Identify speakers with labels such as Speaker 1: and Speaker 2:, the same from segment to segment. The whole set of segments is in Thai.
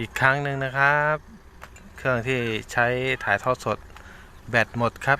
Speaker 1: อีกครั้งหนึ่งนะครับ เครื่องที่ใช้ถ่ายทอดสดแบตหมดครับ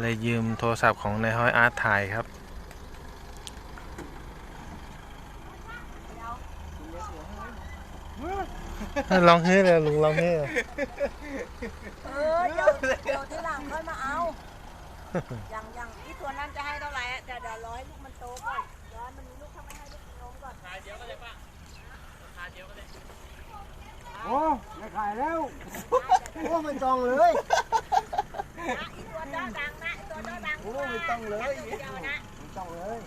Speaker 1: เลยยืมโทรศัพท์ของนายห้อยอาร์ตถ่ายครับลองเฮ้เลยลุงลองเฮ้เลย
Speaker 2: เออเดี๋ยวเดี๋ยวทีหลังค่อยมาเอาอย่างอย่างที่ตัวนั้นจะให้เท่าไหร่อะเดี๋ยวเดี๋ยวรอให้ลูกมันโตก่อนเดี๋ยวมันมีลูกถ้าไม่ให้ลูกมันโตก่อน
Speaker 3: โอ้ไม่ขายแล้ว โอ้ไม่ต้องเลย
Speaker 2: นะอีตัวเจ้าดังนะอีตัวเจ้าดัง
Speaker 3: โอ้ไม่ต้องเลย
Speaker 2: เดียวนะ
Speaker 3: ไม่ต้องเลย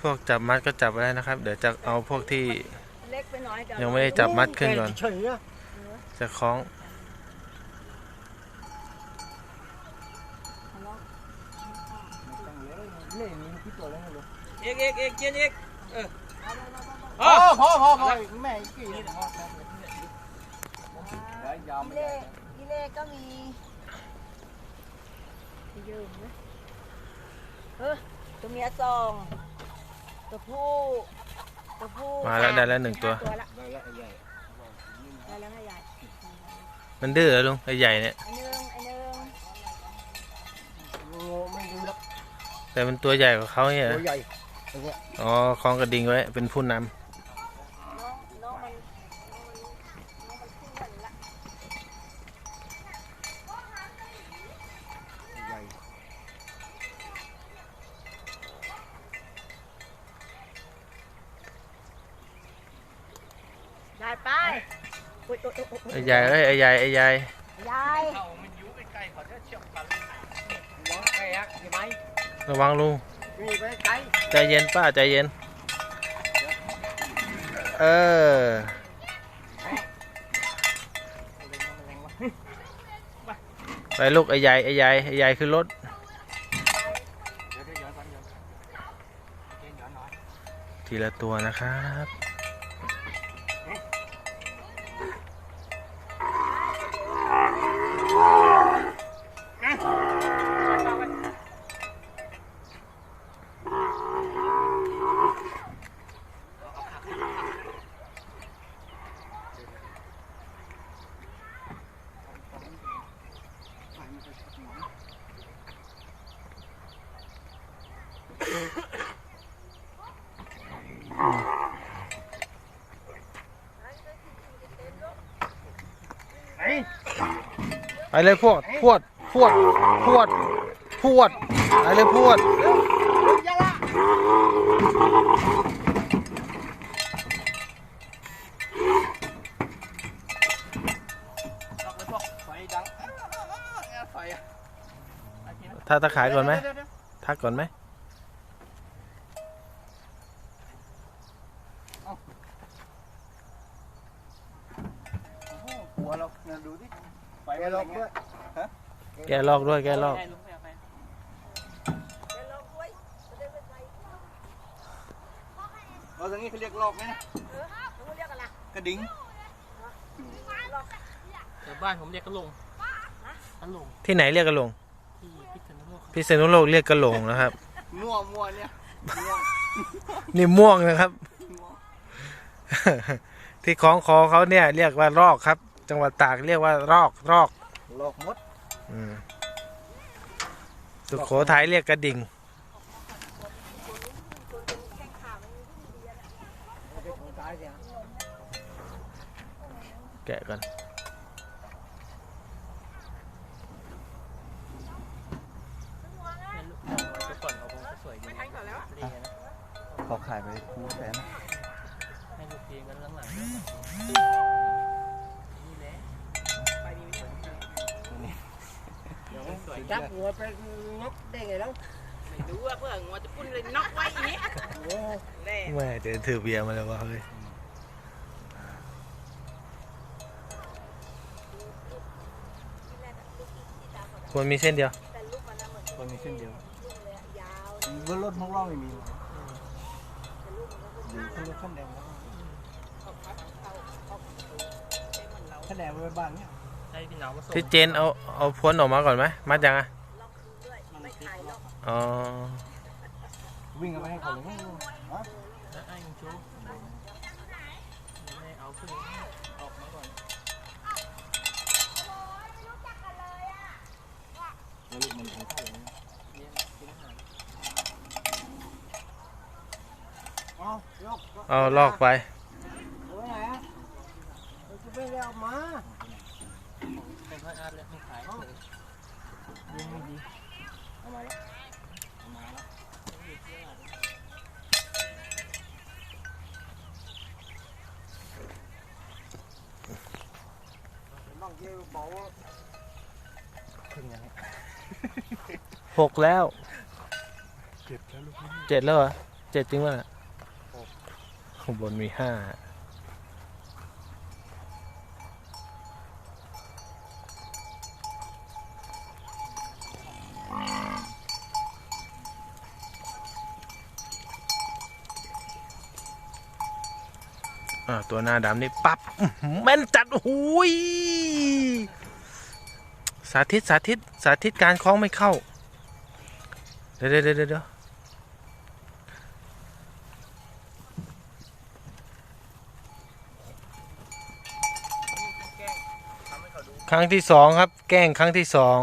Speaker 1: พวกจับมัดก็จับไว้ได้นะครับ เดี๋ยวจะเอาพวกที่
Speaker 2: เล็กไปหน่อยเดี๋ยว
Speaker 1: ยังไม่ได้จับมัดขึ้นก่อน
Speaker 3: เฉยๆนะ
Speaker 1: จะคล้อง
Speaker 3: นี่มีที่ตัวแล้ว ไงลูก
Speaker 4: เอกเอกเอกเย็นเอก
Speaker 3: พอพอพอพอแม่กี่นี่พอแล้วยาว
Speaker 2: อี
Speaker 3: ไม่
Speaker 2: เล่
Speaker 3: ได้
Speaker 2: อีเล่ก็มียืมนะเออตัวเมียสองตัวผู้ตัวผู้
Speaker 1: มาแล้วได้แล้วหนึ่งตัว
Speaker 2: ตัวละ
Speaker 3: ได้แล้วไอ้ใหญ่
Speaker 2: ได้แล้วให้ใหญ่
Speaker 1: มันดื้อเหรอลุงไอ้ใหญ่เนี่ย
Speaker 2: ไอ้หนึ่งไอ้หนึ่ง
Speaker 3: โอ้ไม่ดูแล้ว
Speaker 1: แต่มันตัวใหญ่กว่าเขาเนี่ยเหร
Speaker 3: ตั
Speaker 1: อ
Speaker 3: วใหญ่ ตัวเนี้ย
Speaker 1: อ๋อคล้องกระดิ่งไว้ เป็นผู้นำ
Speaker 2: น้องน้องมันน้องมันน้องมันขึ้นกันละ
Speaker 3: ใหญ่
Speaker 2: ได้ไปอุ๊ยอุ๊ยอุ๊ยอุ๊ย
Speaker 1: ไอ้ใหญ่เอ้ยไอ้ใหญ่ไอ้ใหญ่
Speaker 2: ยาย
Speaker 4: เขามันอยู่ใกล้ๆเขาจะเชี่ยวกันหัวแกยักใช่ไหม
Speaker 1: ระวังลุง
Speaker 3: มีไปไกล
Speaker 1: ใจเย็นป้าใจเย็น เออ ไปลูกไอ้ใหญ่ไอ้ใหญ่ไอ้ใหญ่ขึ้นรถ ทีละตัวนะครับ
Speaker 3: ไอ้
Speaker 1: ไป เลยพวดพวดพวดพวดพวดไปเลยพวด
Speaker 3: ยาละต้องไปพวด
Speaker 1: ถ้าตะขายก่อนไหมทักก่อนไหม
Speaker 3: หัวเราเนี่ยดูดิ ไฟมันแรงด้วย
Speaker 1: แกลอกด้วยแกลอก
Speaker 4: ได้ลุงไปเอาไป
Speaker 2: เดี๋ยวลองไว้จะได้ไม่ไป
Speaker 3: เราตรงนี้เขาเรียกลอกไหมนะ
Speaker 2: เออต้องเรียกอะไร
Speaker 3: กระดิ่ง
Speaker 2: ลอง
Speaker 4: เดี๋ยวบ้านผมเรียกกระลงกระลง
Speaker 1: ที่ไหนเรียกกระหลง
Speaker 4: ที่พิษณุโลก
Speaker 1: พิษณุโลกเรียกกระหลงนะครับ
Speaker 3: มั่วมั่วเนี่ยมั่ว
Speaker 1: นี่ม่วงนะครับ
Speaker 3: มั่ว
Speaker 1: ที่คล้องคอเขาเนี่ย เรียกว่ารอกครับ จังหวัดตากเรียกว่ารอกรอก
Speaker 3: หลอกมด
Speaker 1: อืมสุโขทัยเรียกกระดิ่ง
Speaker 3: ตายเสีย
Speaker 1: แกะก่อน
Speaker 4: เนี่ยลูกเอาไว้ก่อนเอาคงจะสวยดีไม่ทันก่อนแล้วดีนะ
Speaker 3: เขาขายไปคูแสน
Speaker 4: ให้ลูกเพียงกันหลังๆ
Speaker 3: จับหัวไปงบได้ไงแล้ว
Speaker 4: ไม่รู้ว่าเพื่อนงัวจะปุ้นเลยน็อกไว้อีก
Speaker 3: โอ้
Speaker 4: แน่
Speaker 1: แม่เดี๋ยวถือเบียร์มาแล้ววะเฮ้ยควรมีเส้นเดียว
Speaker 2: แต่ลูกมันนะเหมือน
Speaker 3: คนมีเส้นเดียว
Speaker 2: ลูกเลยอะยาว
Speaker 3: บนรถของเราไม่มีอยู่ขึ้นรถขั้นแดงแล้วขั้นแดงไปบ้านเนี่ย
Speaker 4: ให้พี่น้องมาส่ง
Speaker 1: พี่เจนเอาเอาพ้นออกมาก่อนไหมมัดยังอะอ๋อ
Speaker 3: วิ่งกันไปให้เขาเลย
Speaker 4: แล้วไอ้ยิงชูไม่เอาขึ้นออกมาก่อน
Speaker 3: แล้วลูกมันทำท่าอย่างนี้
Speaker 4: เอา
Speaker 1: ลอกไป
Speaker 3: เอาไว้ไหนอะเราจะไม่ได้เอามา
Speaker 4: เป็นค่อยอาร์ตแล้วไม่ขายเลยเลี้ยงไม่ดี
Speaker 3: เอามาแล้วเอามาแล้ว บางทีบอกว่า
Speaker 4: ขึ้นยัง
Speaker 1: หกแล้ว
Speaker 3: เจ็บแล้วลูกนี่
Speaker 1: เจ็ดแล้วเหรอเจ็ดจริงป่ะน่ะข้างบนมีห้า อ่าตัวหน้าดำนี่ปับ๊บแม่นจัดหูยสาธิตสาธิตสาธิตการคล้องไม่เข้า เดี๋ยวเดี๋ยวเดี๋ยวเดี๋ยว
Speaker 4: ทำให้เขาดู
Speaker 1: ครั้งที่สองครับ แกล้งครั้งที่สอง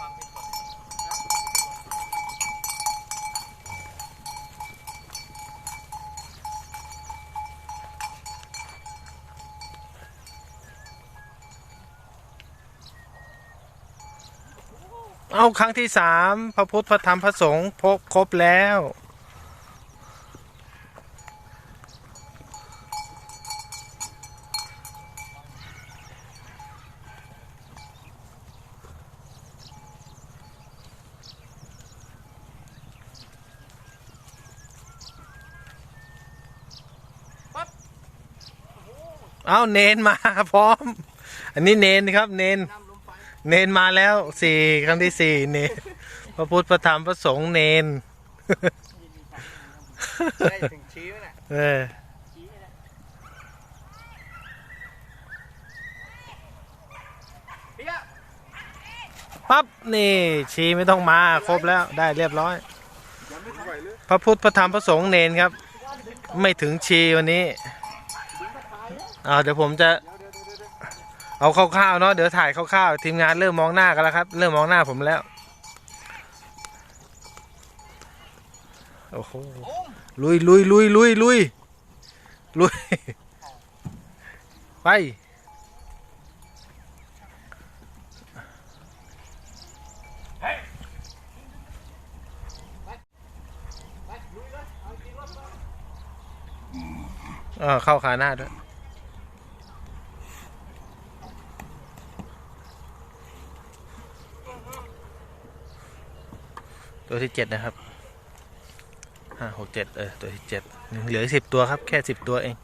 Speaker 4: ฟังไปก่อน
Speaker 1: เอาครั้งที่สามพระพุทธพระธรรมพระสงฆ์พกครบแล้ว เอาเนนมาพร้อม อันนี้เนนครับเนน
Speaker 4: น
Speaker 1: เนนมาแล้วสี่ครั้งที่สี่เนนพระพุทธพระธรรมพระสงฆ์เนน
Speaker 4: ได้ถึงชี้ไหมน่ะ
Speaker 1: เออ
Speaker 4: ชี้ให้แล้วเปี้ย
Speaker 1: ปั๊บนี่ชีไม่ต้องมาครบแล้วได้เรียบร้อย พระพุทธพระธรรมพระสงฆ์เนนครับ ไม่ถึงชีวันนี้อ่าเดี๋ยวผมจะ เอาคร่าวๆเนาะเดี๋ยวถ่ายคร่าวๆทีมงานเริ่มมองหน้ากันแล้วครับ เริ่มมองหน้าผมแล้วโอ้โหลุยลุยลุยลุยลุยลุยไปเออเข้าขาหน้าด้วย ตัวที่เจ็ดนะครับห้าหกเจ็ดเออตัวที่เจ็ดเหลือสิบตัวครับ แค่สิบตัวเอง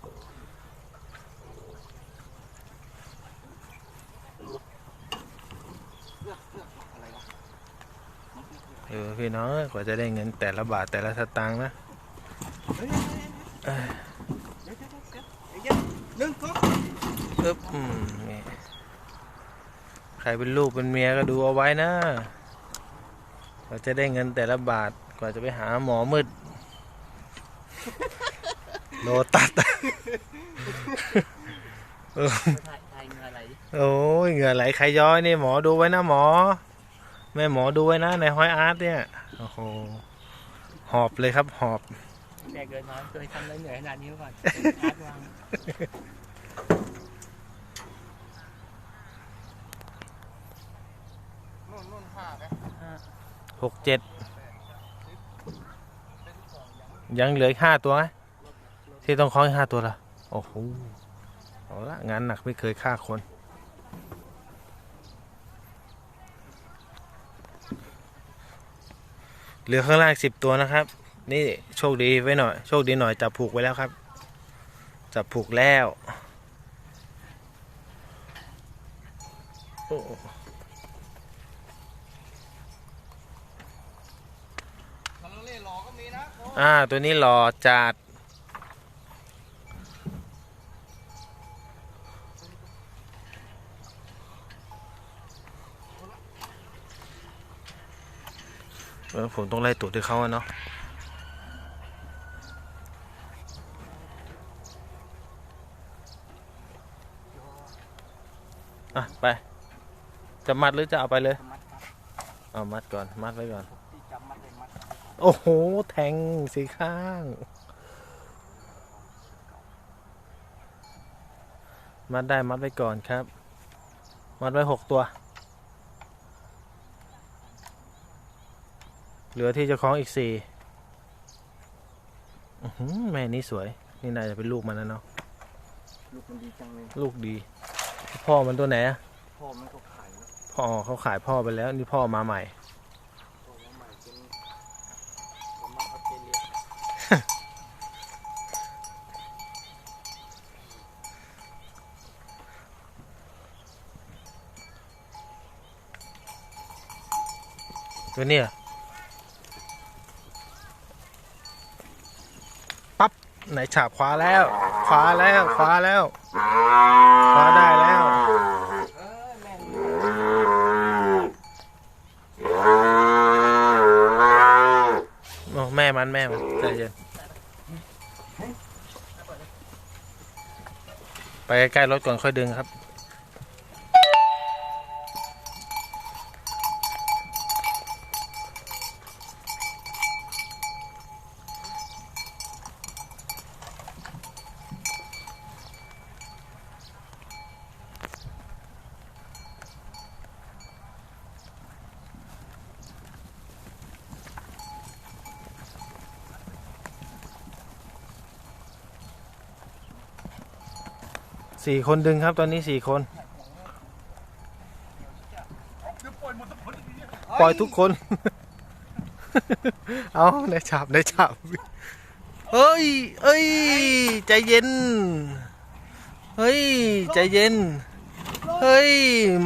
Speaker 1: เออพี่น้องกว่าจะได้เงินแต่ละบาทแต่ละสตางค์นะ
Speaker 3: หนึ่งก็
Speaker 1: อึ๊บอืมใครเป็นลูกเป็นเมียก็ดูเอาไว้นะ ว่าจะได้เงินแต่ละบาท กว่าจะไปหาหมอมืด โลตัดเออ
Speaker 4: ถ่ายถ่ายเงืออะไรดิ
Speaker 1: โอ้ยเหงื่อไหลใครย้อยนี่หมอดูไว้นะหมอ แม่หมอดูไว้นะในห้อยอาร์ตเนี่ย โอ้โห หอบเลยครับหอบ
Speaker 4: แกเกินมาเคยทำได้เหนื่อยขนาดนี้มาก่อนอาร์ตวาง
Speaker 3: นู่นนู่นห้าไป
Speaker 1: หกเจ็ดยังเหลืออีกห้าตัวไหมที่ต้องคล้องอีกห้าตัวละโอ้โหเอาละงานหนักไม่เคยฆ่าคน เหลือข้างล่างสิบตัวนะครับ นี่โชคดีไว้หน่อย โชคดีหน่อยจับผูกไว้แล้วครับ จับผูกแล้วโอ้
Speaker 3: ทางเล่หล่ อก็มีนะ
Speaker 1: อ่าตัวนี้หล่อจัดเออผมต้องไล่ตูดด้วยเขาอะเนาะอะ ไป จะมัดหรือจะเอาไปเลย
Speaker 3: มัดครับ
Speaker 1: เอามัดก่อน มัดไว้ก่อน
Speaker 3: ที่จับมัดเลยมัด
Speaker 1: โอ้โห แทงสีข้าง มัดได้มัดไว้ก่อนครับ มัดไว้หกตัว เหลือที่จะคล้องอีกสี่อื้อหือแม่นี่สวย นี่น่าจะเป็นลูกมันนะเนาะ
Speaker 3: ลูกมันดีจังเลย
Speaker 1: ลูกดี พ่อมันตัวไหนอะ
Speaker 3: พ่อมันก็ขายนะ
Speaker 1: พ่อเขาขายพ่อไปแล้ว นี่พ่อมาใหม่
Speaker 3: ตั
Speaker 1: วนี้ปั๊บไหนฉาบขวาแล้วขวาแล้วขวาแล้วขวาได้แล้ว
Speaker 3: แม่น
Speaker 1: โอ้แม่มันแม่มันใจเย็นไปใกล้ๆรถก่อนค่อยดึงครับ สี่คนดึงครับ ตอนนี้สี่คน ปล่อยทุกคน เอาได้ฉับได้ฉับเอ้ย เอ้ย ใจเย็น เฮ้ย ใจเย็น เฮ้ย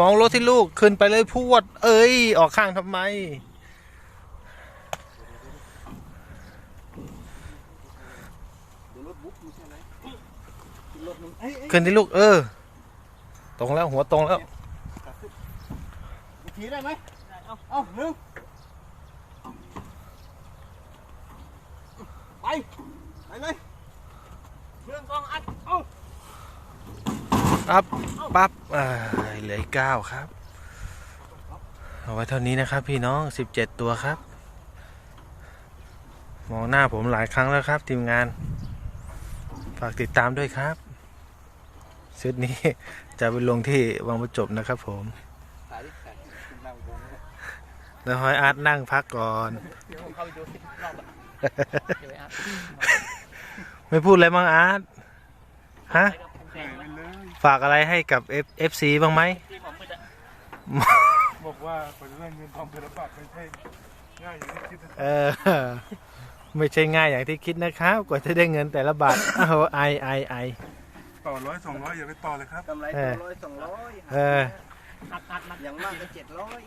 Speaker 1: มองรถที่ลูก ขึ้นไปเลยพวด เอ้ย ออกข้างทำไม
Speaker 3: เดี๋ยวรถบุ๊กไม่ใช่ไหม รถมันเอ้ยเอ้ย
Speaker 1: ขึ้นที่ลูกเออ ตรงแล้วหัวตรงแล้ว
Speaker 3: อีกทีได้ไหมเอาเอาหนึ่งไปไปเลย
Speaker 4: เรื่องกองอัด
Speaker 1: ปั๊บปั๊บอ่าเหลืออีกเก้าครับ เอาไว้เท่านี้นะครับ พี่น้องสิบเจ็ดตัวครับ มองหน้าผมหลายครั้งแล้วครับ ทีมงาน ฝากติดตามด้วยครับ ชุดนี้จะไปลงที่วังประจบนะครับผม
Speaker 3: สายที่แปดคุณนั่งวงเนี่ย
Speaker 1: แล้วหอยอาร์ตนั่งพักก่อน
Speaker 4: เดี๋ยวผมเข้าไปดูสิบรอบอะเดี๋ยวไปอัด
Speaker 1: ไม่พูดอะไรบ้างอาร์ตฮะ
Speaker 4: ไปกับแฟน
Speaker 3: ไปเลย
Speaker 1: ฝากอะไรให้กับ F FC บ้างไหม
Speaker 4: ที่ผมมืดอะ
Speaker 3: บอกว่าคนเรื่องเงินทองเป็นระบาดไม่ใช่ง่ายอย่างที่คิดนะ
Speaker 1: เออไม่ใช่ง่ายอย่างที่คิดนะครับ กว่าจะได้เงินแต่ละบาทอ้าวไอไอไอ
Speaker 3: ต่อร้อยสองร้อยอย่าไปต่อเลยครับ กำไร
Speaker 1: เอ
Speaker 3: ต่อ
Speaker 1: อ
Speaker 3: ร้อยสองร้อย
Speaker 1: เออ
Speaker 4: อัดอัดนัด
Speaker 3: อย่างมากก็เจ็ดร้อย